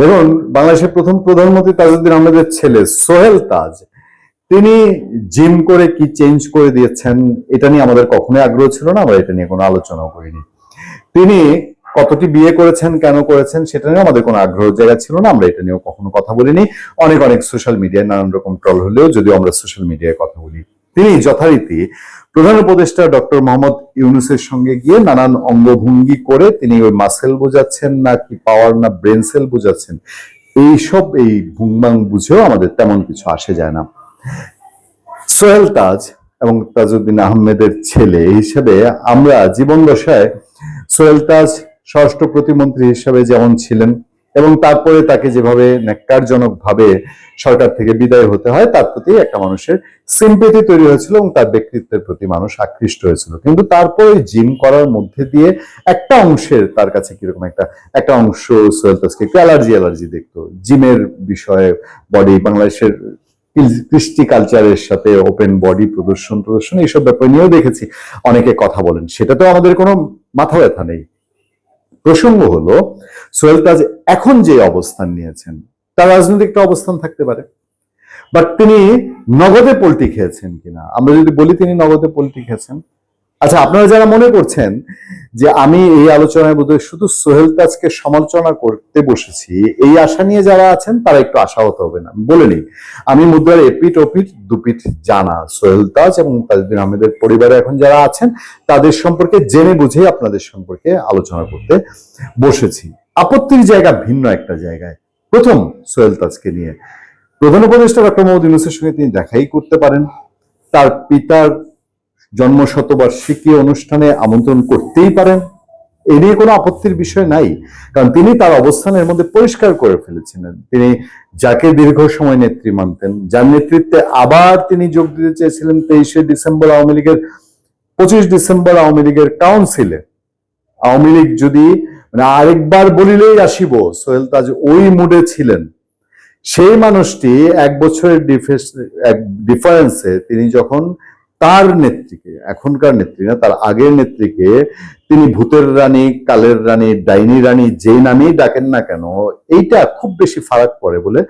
দেখুন, বাংলাদেশের প্রথম প্রধানমন্ত্রী তাজউদ্দিন আহমেদের ছেলে সোহেল তাজ, তিনি জিম করে কি চেঞ্জ করে দিয়েছেন, এটা নিয়ে আমাদের কখনোই আগ্রহ ছিল না, আমরা এটা নিয়ে কোনো আলোচনাও করিনি। তিনি কতটি বিয়ে করেছেন, কেন করেছেন, সেটা নিয়ে আমাদের কোনো আগ্রহ জায়গা ছিল না, আমরা এটা নিয়েও কখনো কথা বলিনি। অনেক অনেক সোশ্যাল মিডিয়ায় নানান রকম ট্রল হলেও যদিও আমরা সোশ্যাল মিডিয়ায় কথা বলি। তিনি যথারীতি প্রধান উপদেষ্টা ডক্টর মোহাম্মদ ইউনুসের সঙ্গে গিয়ে নানান অঙ্গভঙ্গি করে তিনি ওই মাসেল বোঝাচ্ছেন না কি পাওয়ার না ব্রেন সেল বোঝাচ্ছেন। এইসব, এই ভুংবাং বুঝেও আমাদের তেমন কিছু আসে যায় না। সোহেল তাজ এবং তাজউদ্দিন আহমেদের ছেলে হিসেবে আমরা জীবন দশায় সোহেল তাজ স্বরাষ্ট্র প্রতিমন্ত্রী হিসেবে যেমন ছিলেন এবং তারপরে তাকে যেভাবে ন্যাক্কারজনক ভাবে সরকার থেকে বিদায় হতে হয়, তার প্রতি একটা মানুষের সিম্পেথি তৈরি হয়েছিল এবং তার ব্যক্তিত্বের প্রতি মানুষ আকৃষ্ট হয়েছিল। কিন্তু তারপরে জিম করার মধ্যে দিয়ে একটা অংশের তার কাছে কীরকম একটা একটা অংশ সোহেল একটু অ্যালার্জি অ্যালার্জি দেখতো। জিমের বিষয়ে বডি বাংলাদেশের কৃষ্টি কালচারের সাথে ওপেন বডি প্রদর্শন প্রদর্শন, এইসব ব্যাপার নিয়েও দেখেছি। অনেকে কথা বলেন সেটা তো আমাদের কোনো মাথা ব্যথা নেই। প্রসঙ্গ হলো, সোহেল তাজ এখন যে অবস্থান নিয়েছেন, তার রাজনৈতিক একটা অবস্থান থাকতে পারে। বাট তিনি নগদে পোল্টি খেয়েছেন কিনা? আমরা যদি বলি তিনি নগদে পোলট্রি খেয়েছেন আচ্ছা আপনারা যারা মনে করছেন যে আমি এই আলোচনায় বোধহয় শুধু সোহেল তাজকে সমালোচনা করতে বসেছি, এই আশা নিয়ে যারা আছেন, তারা একটু আশাহত হবে না বলে নিই। আমি মুদ্রার এপিট ওপিট দুপিট জানা সোহেল তাজ এবং তাজউদ্দিন আহমেদের পরিবারে এখন যারা আছেন, তাদের সম্পর্কে জেনে বুঝেই আপনাদের সম্পর্কে আলোচনা করতে বসেছি। আপত্তির জায়গা ভিন্ন একটা জায়গায়। প্রথম সোহেল তাজকে নিয়ে। প্রধান উপদেষ্টা ডক্টর মোহাম্মদ ইউনুসের সঙ্গে তিনি দেখাই করতে পারেন। তার পিতার জন্ম শতবার্ষিকী অনুষ্ঠানে আমন্ত্রণ করতেই পারেন। এ নিয়ে কোনো আপত্তির বিষয় নাই, কারণ তিনি তার অবস্থানের মধ্যে পরিষ্কার করে ফেলেছিলেন। তিনি যাকে দীর্ঘ সময় নেত্রী মানতেন, যার নেতৃত্বে আবার তিনি যোগ দিতে চেয়েছিলেন তেইশে ডিসেম্বর আওয়ামী লীগের, পঁচিশ ডিসেম্বর আওয়ামী লীগের কাউন্সিলে। আওয়ামী লীগ যদি মানে আরেকবার বলিলেই আসিব, সোহেল তাজ ওই মুডে ছিলেন। সেই মানুষটি এক বছরের ডিফারেন্সে তিনি যখন তার নেত্রীকে, এখনকার নেত্রী না, তার আগের নেত্রীকে তিনি ভূতের রানী, কালের রানী, ডাইনি রানী যেই নামেই ডাকেন না কেন, এইটা খুব বেশি ফারাক পড়ে বলে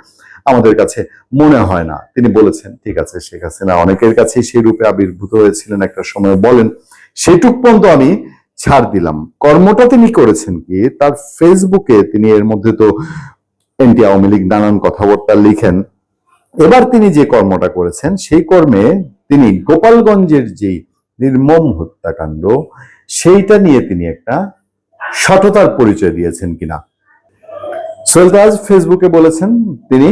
আমাদের কাছে মনে হয় না। তিনি বলেছেন, ঠিক আছে, শেখ হাসিনা অনেকের কাছেই সেই রূপে আবির্ভূত হয়েছিলেন একটা সময়, বলেন, সেটুক পর্যন্ত আমি ছাড় দিলাম। কর্মটা তিনি করেছেন কি, তার ফেসবুকে তিনি এর মধ্যে তো এনটি আওয়ামী লীগ নানান কথাবার্তা লিখেন। এবার তিনি যে কর্মটা করেছেন, সেই কর্মে তিনি গোপালগঞ্জের যে নির্মম হত্যাকাণ্ড, সেইটা নিয়ে তিনি একটা সততার পরিচয় দিয়েছেন কিনা। সৈলতাজ ফেসবুকে বলেছেন, তিনি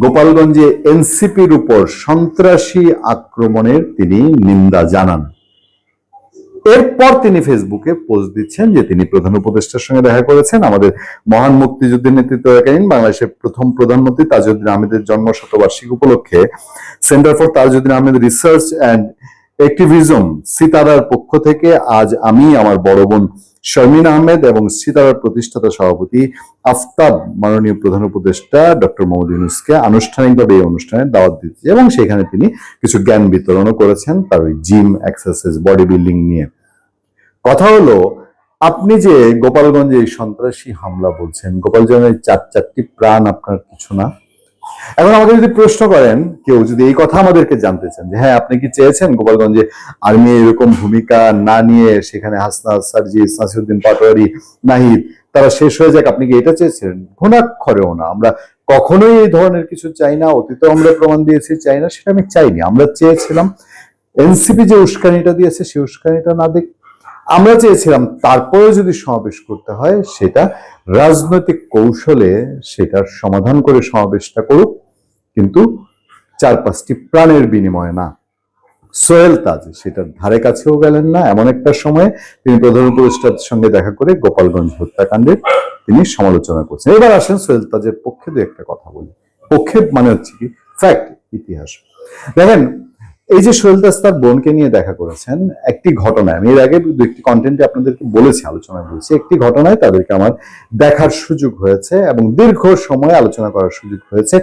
গোপালগঞ্জে এনসিপির উপর সন্ত্রাসী আক্রমণের তিনি নিন্দা জানান। এরপর তিনি ফেসবুকে পোস্ট দিচ্ছেন যে তিনি প্রধান উপদেষ্টার সঙ্গে দেখা করেছেন। আমাদের মহান মুক্তিযুদ্ধের নেতৃত্বকালীন বাংলাদেশের প্রথম প্রধানমন্ত্রী তাজউদ্দিন আহমেদের জন্ম শতবার্ষিকী উপলক্ষে centre for Tajuddin Ahmed research and activism, সিতারার পক্ষ থেকে আজ আমি, আমার বড় বোন শর্মিন আহমেদ এবং সিতারার প্রতিষ্ঠাতা সভাপতি আফতাব, মাননীয় প্রধান উপদেষ্টা ডক্টর মোহাম্মদ ইউনুসকে আনুষ্ঠানিকভাবে এই অনুষ্ঠানে দাওয়াত দিচ্ছে এবং সেখানে তিনি কিছু জ্ঞান বিতরণও করেছেন তার ওই জিম এক্সারসাইজ বডি বিল্ডিং নিয়ে। কথা হলো, আপনি যে গোপালগঞ্জে এই সন্ত্রাসী হামলা বলছেন গোপালগঞ্জের চার চারটি প্রাণ আপনার কিছু না? এখন আমাকে যদি প্রশ্ন করেন, কেউ যদি এই কথা আমাদেরকে জানতে চান, যে হ্যাঁ আপনি কি চেয়েছেন গোপালগঞ্জে আর্মি এরকম ভূমিকা না নিয়ে সেখানে হাসনা সার্জি নাসিরুদ্দিন পাটোয়ারি, নাহিদ, তারা শেষ হয়ে যাক, আপনি কি এটা চেয়েছিলেন ঘুণাক্ষরেও না। আমরা কখনোই এই ধরনের কিছু চাই না অতীতে আমরা প্রমাণ দিয়েছি, চাই না, সেটা আমি চাইনি। আমরা চেয়েছিলাম, এনসিপি যে উস্কানিটা দিয়েছে, সেই উস্কানিটা না দেখ আমরা চেয়েছিলাম তারপরে যদি সমাবেশ করতে হয়, সেটা রাজনৈতিক কৌশলে সেটার সমাধান করে সমাবেশটা করুক, কিন্তু চার পাঁচটি প্রাণের বিনিময়ে না। সোহেল তাজ সেটার ধারে কাছেও গেলেন না। এমন একটা সময়ে তিনি প্রধান উপদেষ্টার সঙ্গে দেখা করে গোপালগঞ্জ হত্যাকাণ্ডের তিনি সমালোচনা করছেন। এবার আসেন সোহেল তাজের পক্ষে দু একটা কথা বলি। পক্ষে মানে হচ্ছে কি? ফ্যাক্ট ইতিহাস। দেখেন এই যে সোহেল দাস তার বোনকে নিয়ে দেখা করেছেন, একটি ঘটনায়, আমি এর আগে দু একটি কন্টেন্টে আপনাদেরকে বলেছি আলোচনা বলেছি, একটি ঘটনায় তাদেরকে আমার দেখার সুযোগ হয়েছে এবং দীর্ঘ সময় আলোচনা করার সুযোগ হয়েছে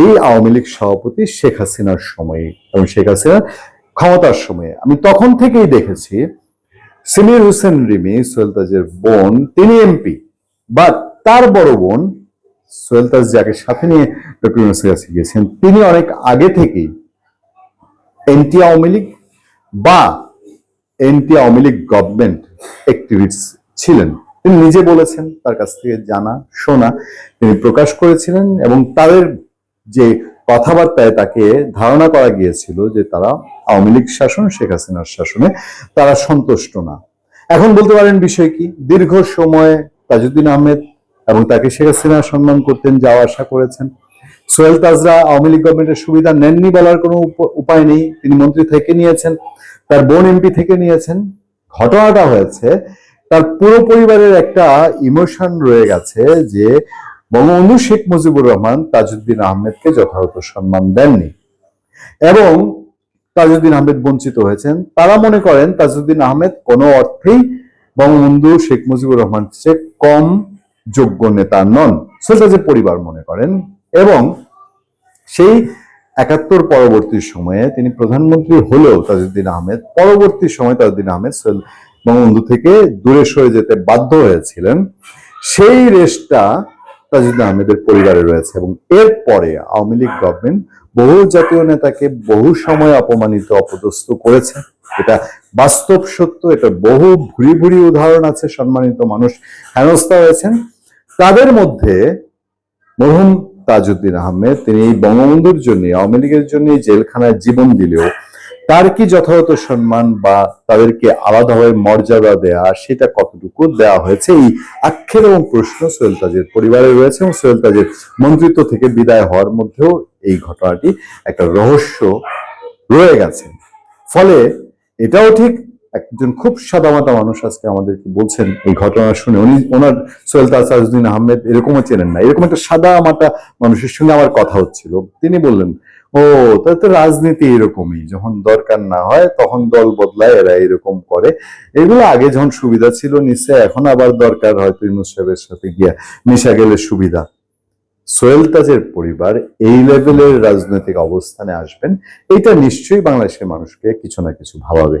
এই আওয়ামী লীগ সভাপতি শেখ হাসিনার সময়ে এবং শেখ হাসিনার ক্ষমতার সময়ে। আমি তখন থেকেই দেখেছি, সিমির হোসেন রিমি, সোহেল তাজের বোন, তিনি এমপি বা তার বড় বোন সোহেল তাজ যাকে সাথে নিয়ে ডক্টর গিয়েছেন, তিনি অনেক আগে থেকেই এনটি আওয়ামী লীগ বা anti Awami League government activist ছিলেন। তিনি নিজে বলেছেন, তার কাছ থেকে জানা, শোনা, তিনি প্রকাশ করেছিলেন এবং তাদের যে কথাবার্তায় তাকে ধারণা করা গিয়েছিল যে তারা আওয়ামী লীগ শাসন, শেখ হাসিনার শাসনে তারা সন্তুষ্ট না। এখন বলতে পারেন বিষয় কি? দীর্ঘ সময় তাজউদ্দিন আহমেদ এবং তাকে শেখ হাসিনা সম্মান করতেন যাওয়া আসা করেছেন। সোহেল তাজরা আওয়ামী লীগ গভর্নমেন্টের সুবিধা নেননি বলার কোনো উপ- উপায় নেই। তিনি মন্ত্রী থেকে নিয়েছেন, তার বোন এমপি থেকে নিয়েছেন। ঘটনাটা হয়েছে, তার পুরো পরিবারের একটা ইমোশন রয়ে গেছে যে বঙ্গবন্ধু শেখ মুজিবুর রহমান তাজউদ্দিন আহমেদকে যথাযথ সম্মান দেননি। এবং তাজউদ্দিন আহমেদ বঞ্চিত হয়েছেন। তারা মনে করেন তাজউদ্দিন আহমেদ কোনো অর্থেই বঙ্গবন্ধু শেখ মুজিবুর রহমান চেয়ে কম যোগ্য নেতা নন। সোলতাজের পরিবার মনে করেন এবং সেই একাত্তর পরবর্তী সময়ে তিনি প্রধানমন্ত্রী হলেও তাজউদ্দিন আহমেদ, পরবর্তী সময় তাজউদ্দিন আহমেদ বঙ্গবন্ধু থেকে দূরে সরে যেতে বাধ্য হয়েছিলেন। সেই রেশটা তাজউদ্দিন আহমেদের পরিবারে রয়েছে এবং এরপরে আওয়ামী লীগ গভর্নমেন্ট বহু জাতীয় নেতাকে বহু সময় অপমানিত, অপদস্থ করেছে। এটা বাস্তব সত্য, এটা বহু ভুরি ভুরি উদাহরণ আছে, সম্মানিত মানুষ হেনস্থা হয়েছেন তাদের মধ্যে মরহুম তাজউদ্দিন আহমেদ, তিনি এই বঙ্গবন্ধুর জন্য, আওয়ামী লীগের জন্য জেলখানায় জীবন দিলেও তার কি যথাযথ সম্মান বা তাদেরকে আলাদাভাবে মর্যাদা দেয়া, সেটা কতটুকু দেওয়া হয়েছে? এই আক্ষেপ এবং প্রশ্ন সোহেল তাজের পরিবারে রয়েছে এবং সোহেল তাজের মন্ত্রিত্ব থেকে বিদায় হওয়ার মধ্যেও এই ঘটনাটি একটা রহস্য রয়ে গেছে। ফলে এটাও ঠিক একজন খুব সাদামাতা মানুষ আজকে আমাদেরকে বলছেন এই ঘটনা শুনে। উনি ওনার সোহেল তাজউদ্দিন আহমেদ এরকমও চেনেন না। এরকম একটা সাদা মাটা মানুষের সঙ্গে আমার কথা হচ্ছিল। তিনি বললেন, ও, তাহলে তো রাজনীতি এরকমই। যখন দরকার না হয়, তখন দল বদলায়, এরা এরকম করে। এগুলো আগে যখন সুবিধা ছিল নিশ্চয় এখন আবার দরকার হয়তো ইউনুস সাহেবের সাথে গিয়া মিশা গেলে সুবিধা। সোহেল তাজের পরিবার এই লেভেলের রাজনৈতিক অবস্থানে আসবেন। এটা নিশ্চয়ই বাংলাদেশের মানুষকে কিছু না কিছু ভাবাবে।